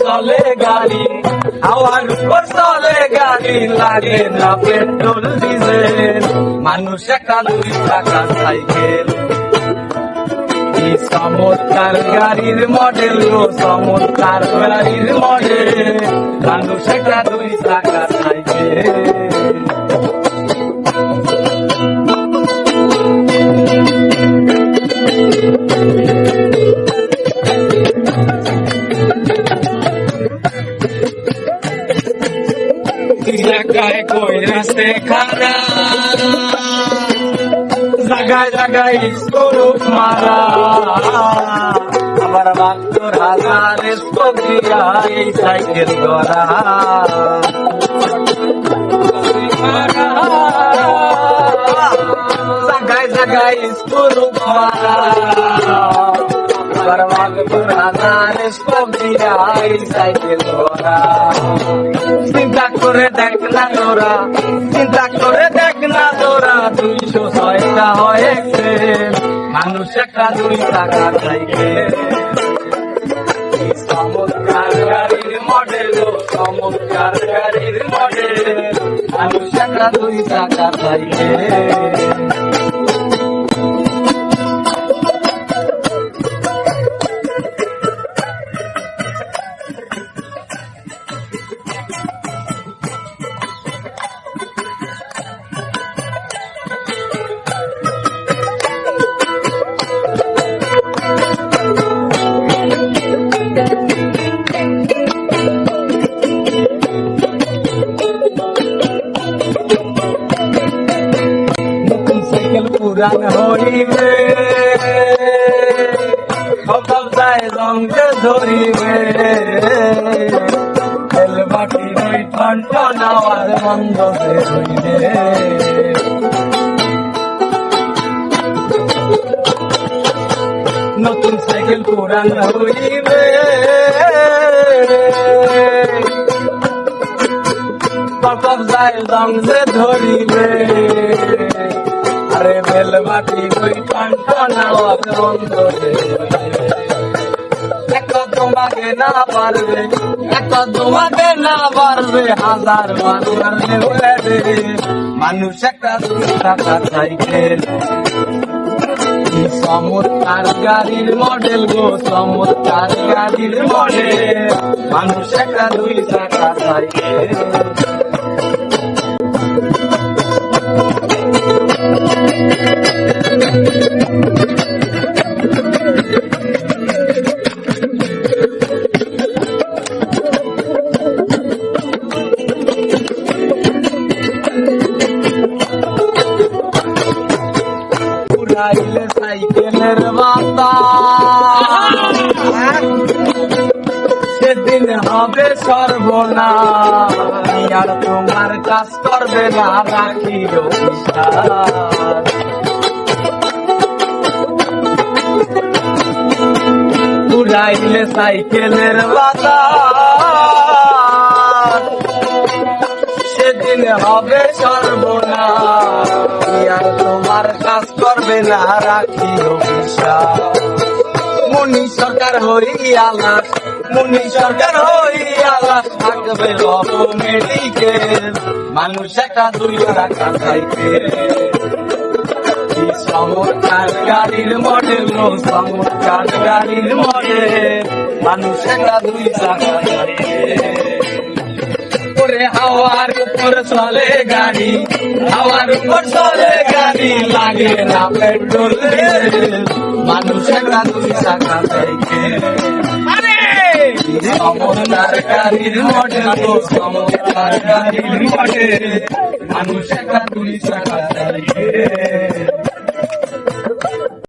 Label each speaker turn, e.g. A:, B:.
A: চলে গাড়ি হাওয়ার উপর চলে গাড়ি লাগে না পেট্রোল ডিজেল মানুষ একটা দুই টাকা সাইকেল। চমৎকার গাড়ির মডেল গো, চমৎকার গাড়ির মডেল মানুষ একটা দুই টাকা সাইকেল। জায়গায় কই রাস্তে খারা জায়গায় জায়গায় স্কোপ মারা। আমার মাত্র হাজার স্কোপ এই সাইকেল গড়া জায়গায় জায়গায় স্কোপ মারা। এই সাইকেল গড়া চিন্তা করে দেখ না তোরা চিন্তা করে দেখ না তোরা দুইশো ছয়টা হয়েছে মানুষ একটা দুই টাকা চাইছে চমৎকার গাড়ির মডেল চমৎকার গাড়ির মডেল মানুষ একটা দুই টাকা চাইছে পুরান হইবে। সকাল যায় রঙে ধরিবে। তেল বাটি রই নাওয়ার হইবে নতুন সাইকেল পুরান হইবে। পাপক যায় রঙে ধরিবে। আরে বেল বাটি কই এক তোমাকে না পারবে, এক তোমাকে না পারবে, হাজার মানুষ একটা দুই টাকা সাইকেল চমৎকার গাড়ির মডেল গো, চমৎকার গাড়ির মডেল। মানুষ একটা দুই টাকা সাইকেল। উড়াইলে সাইকেলের বাতা সেদিন হবে সর্বনা আর তোমার কাজ করবে না রাখিও উড়াইলে সাইকেলের সেদিন হবে সর্বনা তোমার কাজ করবে না বিশ্বাস মুনি সরকার হই আলাস মুনি সরকার হই আলাস থাকবে লব মেডিকেল মানুষ একটা দুই টাকা সাইকেল কি চমৎকার গাড়ির মডেল গো চমৎকার গাড়ির মডেল মানুষ একটা দুই সাইকেল উপরে হাওয়ার উপর চলে গাড়ি, হাওয়ার উপর চলে গাড়ি, লাগে না পেট্রোল মানুষ একটা দুই টাকা সাইকেল চমৎকার গাড়ির মডেল তো চমৎকার গাড়ির মডেল মানুষ একটা দুই সাইকেল